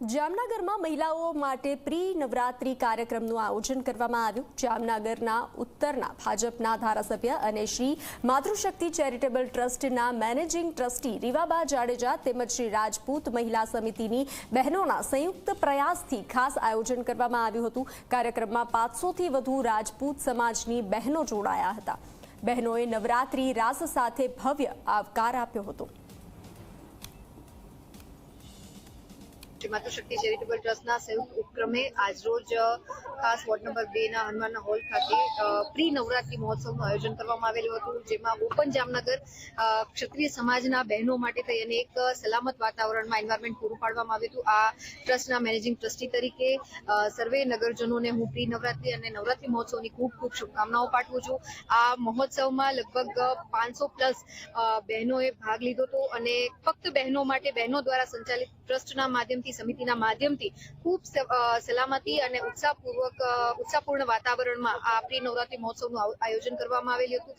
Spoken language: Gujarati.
જામનગરમાં મહિલાઓ માટે પ્રી નવરાત્રી કાર્યક્રમનું આયોજન કરવામાં આવ્યું. જામનગરના ઉત્તરના ભાજપના ધારાસભ્ય અને શ્રી માતૃશક્તિ ચેરિટેબલ ટ્રસ્ટના મેનેજિંગ ટ્રસ્ટી રીવાબા જાડેજા તેમજ શ્રી રાજપૂત મહિલા સમિતિની બહેનોના સંયુક્ત પ્રયાસથી ખાસ આયોજન કરવામાં આવ્યું હતું. કાર્યક્રમમાં પાંચસોથી વધુ રાજપૂત સમાજની બહેનો જોડાયા હતા. બહેનોએ નવરાત્રી રાસ સાથે ભવ્ય આવકાર આપ્યો હતો. શ્રી માતૃશક્તિ ચેરિટેબલ ટ્રસ્ટના સંયુક્ત ઉપક્રમે આજરોજ ખાસ વોર્ડ નંબર બે ના હનુમાનના હોલ ખાતે પ્રી નવરાત્રી મહોત્સવનું આયોજન કરવામાં આવેલું હતું, જેમાં ઓપન જામનગર ક્ષત્રિય સમાજના બહેનો માટે થઈ અને એક સલામત વાતાવરણમાં એન્વાયરમેન્ટ પૂરું પાડવામાં આવ્યું હતું. આ ટ્રસ્ટના મેનેજિંગ ટ્રસ્ટી તરીકે સર્વે નગરજનોને હું પ્રી નવરાત્રી અને નવરાત્રી મહોત્સવની ખૂબ ખૂબ શુભકામનાઓ પાઠવું છું. આ મહોત્સવમાં લગભગ પાંચસો પ્લસ બહેનોએ ભાગ લીધો હતો અને ફક્ત બહેનો માટે, બહેનો દ્વારા સંચાલિત ટ્રસ્ટના માધ્યમથી સમિતિના માધ્યમથી ખૂબ સલામતી અને ઉત્સાહપૂર્વક ઉત્સાહપૂર્ણ વાતાવરણમાં આ પ્રી નવરાત્રી મહોત્સવનું આયો- આયોજન કરવામાં આવેલું હતું.